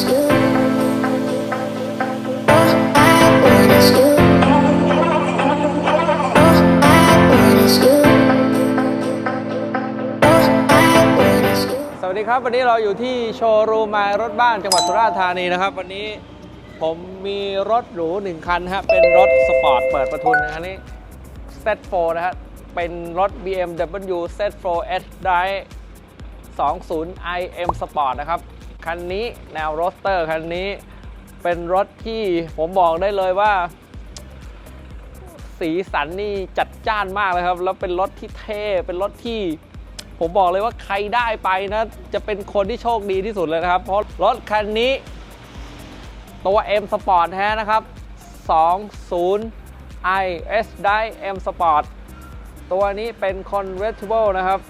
สวัสดีครับ วันนี้เราอยู่ที่โชว์รูมมารถบ้านจังหวัดสุราษฎร์ธานีนะครับ วันนี้ผมมีรถหรูหนึ่งคันครับเป็นรถสปอร์ตเปิดประทุนนะอันนี้ Z4 นะฮะเป็นรถ BMW Z4 S Drive 20 IM Sport นะครับ คันนี้แนวโรสเตอร์คันนี้เป็นรถที่ผมบอกได้เลยว่า สีสันนี่จัดจ้านมากเลยครับ แล้วเป็นรถที่เท่เป็นรถที่ผมบอกเลยว่าใครได้ไปนะ จะเป็นคนที่โชคดีที่สุดเลยนะครับ เพราะรถคันนี้ตัว M Sport แท้นะครับ 20 i S Drive M Sport ตัวนี้เป็น Convertible นะครับ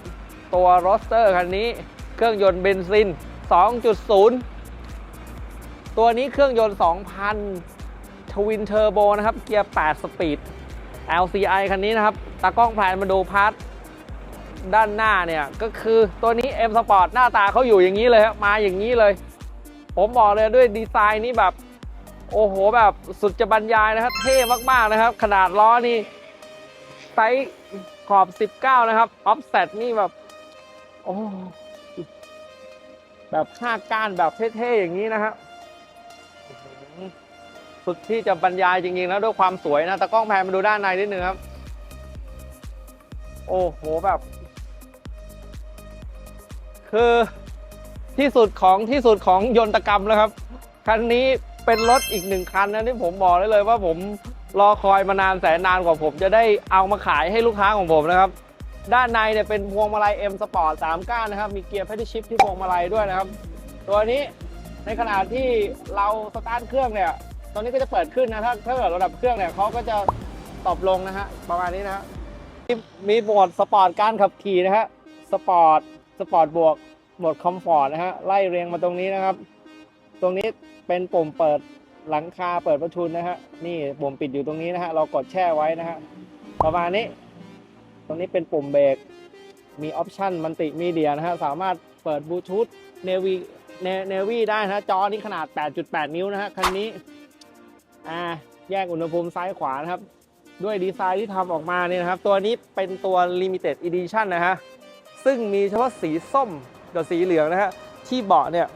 ตัว r o s t e r คันนี้เครื่องยนต์เบนซิน 2.0 ตัวนี้เครื่องยนต์ 2,000 ทวินเทอร์โบนะครับ เกียร์ 8 สปีด LCI คันนี้นะครับ ตากล้องแพนมาดูพาร์ทด้านหน้าเนี่ย ก็คือตัวนี้ M Sport หน้าตาเขาอยู่อย่างนี้เลยครับมาอย่างนี้เลย ผมบอกเลยด้วยดีไซน์นี้แบบ โอ้โห แบบสุดจะบรรยายนะครับ เท่มากๆนะครับ ขนาดล้อนี่ไซส์ขอบ 19 นะครับ ออฟเซตนี่แบบ โอ้ แบบห้าก้านแบบเท่ๆอย่างนี้นะครับสุดที่จะบรรยายจริงๆ แล้วด้วยความสวยนะตะกล้องแพนมาดูด้านในนิดนึงครับ โอ้โหแบบ คือที่สุดของที่สุดของยนตกรรมแล้วครับ คันนี้เป็นรถอีกหนึ่งคันนะที่ผมบอกได้เลยว่าผมรอคอยมานานแสนนานกว่าผมจะได้เอามาขายให้ลูกค้าของผมนะครับ ด้านในเนี่ยเป็นพวงมาลัย M Sport 3ก้านนะครับ มีเกียร์ p พ d ชิ f ที่พวงมาลัยด้วยนะครับ ตัวนี้ในขณะที่เราสตาร์ทเครื่องเนี่ยตอนนี้ก็จะเปิดขึ้นนะถ้าถ้าเกิดระดับเครื่องเนี่ยเขาก็จะตอบลงนะฮะประมาณนี้นะฮะมีโหมดสปอร์ตการขับขี่นะฮะสปอร์ตสปอร์ตบวกโหมดคอมฟอร์ตนะฮะไล่เรียงมาตรงนี้นะครับ ตรงนี้เป็นปุ่มเปิดหลังคาเปิดประทุนนะฮะนี่ปุ่มปิดอยู่ตรงนี้นะฮะเรากดแช่ไว้นะฮะประมาณนี้ รงนี้เป็นปุ่มเบรกมีออปชันมันติมีเดียนะฮะสามารถเปิดบลูทูธเนวีเนวีได้นะจอนี้ขนาด 8.8 นิ้วนะฮะคันนี้อ่าแยกอุณหภูมิซ้ายขวานะครับ ด้วยดีไซน์ที่ทำออกมาเนี่ยนะครับ ตัวนี้เป็นตัว Limited Edition นะฮะซึ่งมีเฉพาะสีส้มกับสีเหลืองนะฮะที่เบาะเนี่ย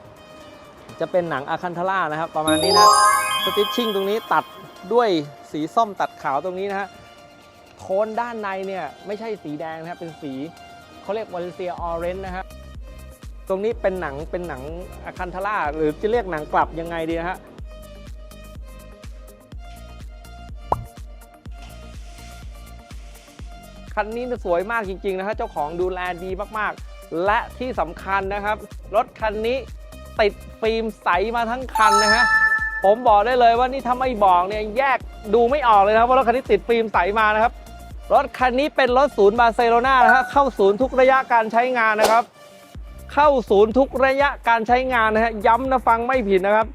จะเป็นหนังอะคันทาร่านะครับ ประมาณนี้นะสติชชิ่งตรงนี้ตัดด้วยสีส้มตัดขาวตรงนี้นะฮะ โทนด้านในเนี่ยไม่ใช่สีแดงนะครับเป็นสีเขาเรียกวาเลเซียออเรนจ์นะฮะตรงนี้เป็นหนังเป็นหนังอะคันทาร่าหรือจะเรียกหนังกลับยังไงดีนะฮะคันนี้สวยมากจริงๆนะฮะเจ้าของดูแลดีมากๆ และที่สำคัญนะครับ รถคันนี้ติดฟิล์มใสมาทั้งคันนะฮะผมบอกได้เลยว่านี่ถ้าไม่บอกเนี่ยแยกดูไม่ออกเลยนะครับว่ารถคันนี้ติดฟิล์มใสมานะครับ รถคันนี้เป็นรถศูนย์บาร์เซโลนานะฮะเข้าศูนย์ทุกระยะการใช้งานนะครับ เข้าศูนย์ทุกระยะการใช้งานนะฮะย้ำนะฟังไม่ผิดนะครับ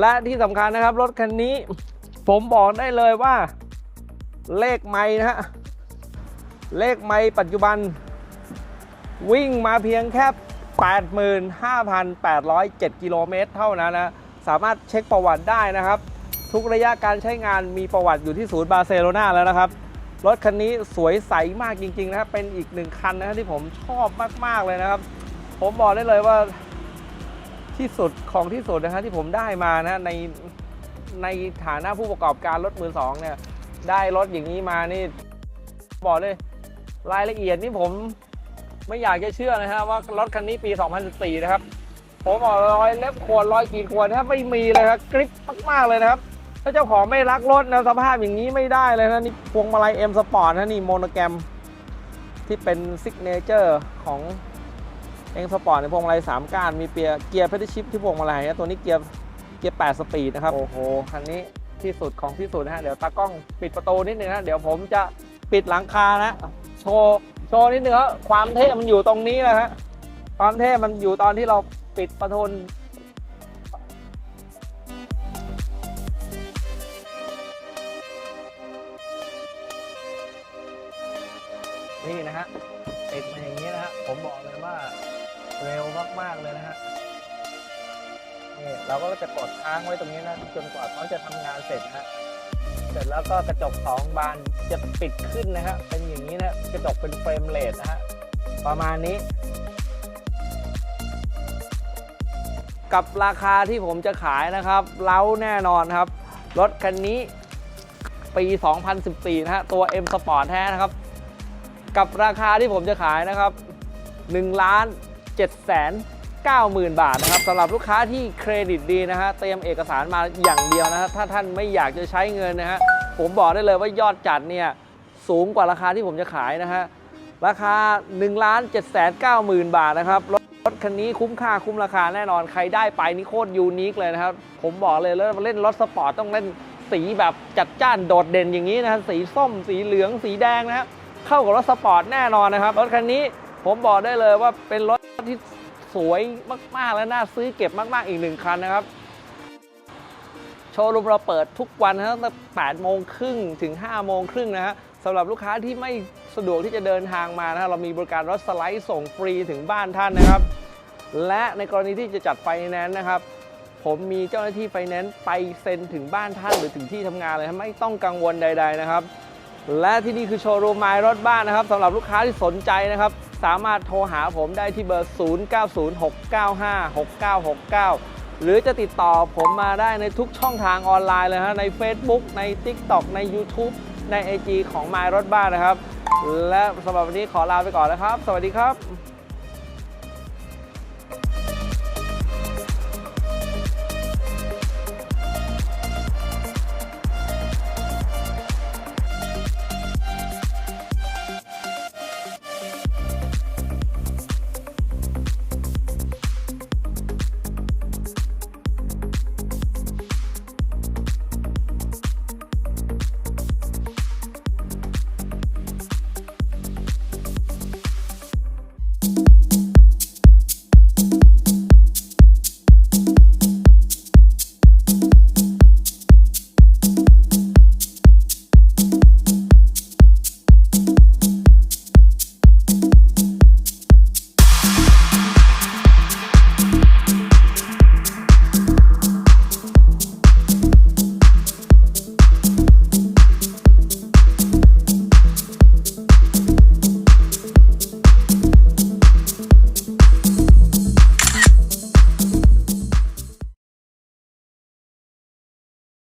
และที่สำคัญนะครับ รถคันนี้ผมบอกได้เลยว่า เลขไม่นะฮะเลขไม่ปัจจุบัน วิ่งมาเพียงแค่ 85,807 กิโลเมตรเท่านั้นนะสามารถเช็คประวัติได้นะครับ ทุกระยะการใช้งานมีประวัติอยู่ที่ศูนย์บาร์เซโลนาแล้วนะครับ รถคันนี้สวยใสมากจริงๆนะครับ เป็นอีกหนึ่งคันนะครับที่ผมชอบมากๆเลยนะครับ ผมบอกได้เลยว่าที่สุดของที่สุดนะฮะที่ผมได้มานะในในฐานะผู้ประกอบการรถมือสองเนี่ย ได้รถอย่างนี้มานี่บอกเลย รายละเอียดนี่ผมไม่อยากจะเชื่อนะฮะว่ารถคันนี้ปี 2014 นะครับ ผมบอกรอยเล็บขวดรอยกีดขวดแทบไม่มีเลยครับกริปมากๆเลยนะครับ ถ้าเจ้าของไม่รักรถนะสภาพอย่างนี้ไม่ได้เลยนะนี่พวงมาลัย M Sport นะนี่โมโนแกรมที่เป็นซิกเนเจอร์ของ M Sport ในพวงมาลัย3ก้านมีเปียร์เกียร์เพชรชิปที่พวงมาลัยนะตัวนี้เกียร์เกียร์8สปีดนะครับโอ้โหคันนี้ที่สุดของที่สุดนะฮะเดี๋ยวตากล้องปิดประตูนิดนึงนะเดี๋ยวผมจะปิดหลังคานะโชว์โชว์นิดนึงครความเท่มันอยู่ตรงนี้นะฮะความเท่มันอยู่ตอนที่เราปิดประทุ นี่นะฮะปิดมาอย่างนี้นะฮะผมบอกเลยว่าเร็วมากๆเลยนะฮะนี่เราก็จะกดค้างไว้ตรงนี้นะจนกว่าเขาจะทำงานเสร็จนะฮะเสร็จแล้วก็กระจกสองบานจะปิดขึ้นนะฮะเป็นอย่างนี้นะกระจกเป็นเฟรมเลสนะฮะประมาณนี้ กับราคาที่ผมจะขายนะครับเล้าแน่นอนครับ รถคันนี้ปี 2014 นะฮะ ตัว M Sport แท้นะครับ กับราคาที่ผมจะขายนะครับ1ล้าน7แสน90,000 บาทนะครับสำหรับลูกค้าที่เครดิตดีนะฮะเตรียมเอกสารมาอย่างเดียวนะฮะถ้าท่านไม่อยากจะใช้เงินนะฮะผมบอกได้เลยว่ายอดจัดเนี่ยสูงกว่าราคาที่ผมจะขายนะฮะราคา1ล้าน7แสน90,000 บาทนะครับรถคันนี้คุ้มค่าคุ้มราคาแน่นอนใครได้ไปนี่โคตรยูนิคเลยนะครับ ผมบอกเลยแล้วเล่นรถสปอร์ตต้องเล่นสีแบบจัดจ้านโดดเด่นอย่างนี้นะฮะสีส้มสีเหลืองสีแดงนะฮะ เข้ากับรถสปอร์ตแน่นอนนะครับ รถคันนี้ผมบอกได้เลยว่าเป็นรถที่สวยมาก ๆ และน่าซื้อเก็บมาก ๆ อีกหนึ่งคันนะครับ โชว์รูมเราเปิดทุกวันนะตั้งแต่8โมงครึ่งถึง 5 โมงครึ่งนะฮะสำหรับลูกค้าที่ไม่สะดวกที่จะเดินทางมานะฮะเรามีบริการรถสไลด์ส่งฟรีถึงบ้านท่านนะครับ และในกรณีที่จะจัดไฟแนนซ์นะครับผมมีเจ้าหน้าที่ไฟแนนซ์ไปเซ็นถึงบ้านท่านหรือถึงที่ทำงานเลยไม่ต้องกังวลใด ๆ นะครับ และที่นี่คือโชว์รูมไมล์รถบ้านนะครับสำหรับลูกค้าที่สนใจนะครับ สามารถโทรหาผมได้ที่เบอร์ 0906956969 หรือจะติดต่อผมมาได้ในทุกช่องทางออนไลน์เลยฮะใน Facebook ใน TikTok ใน YouTube ใน IG ของไมล์รถบ้านนะครับ และสำหรับวันนี้ขอลาไปก่อนนะครับ สวัสดีครับ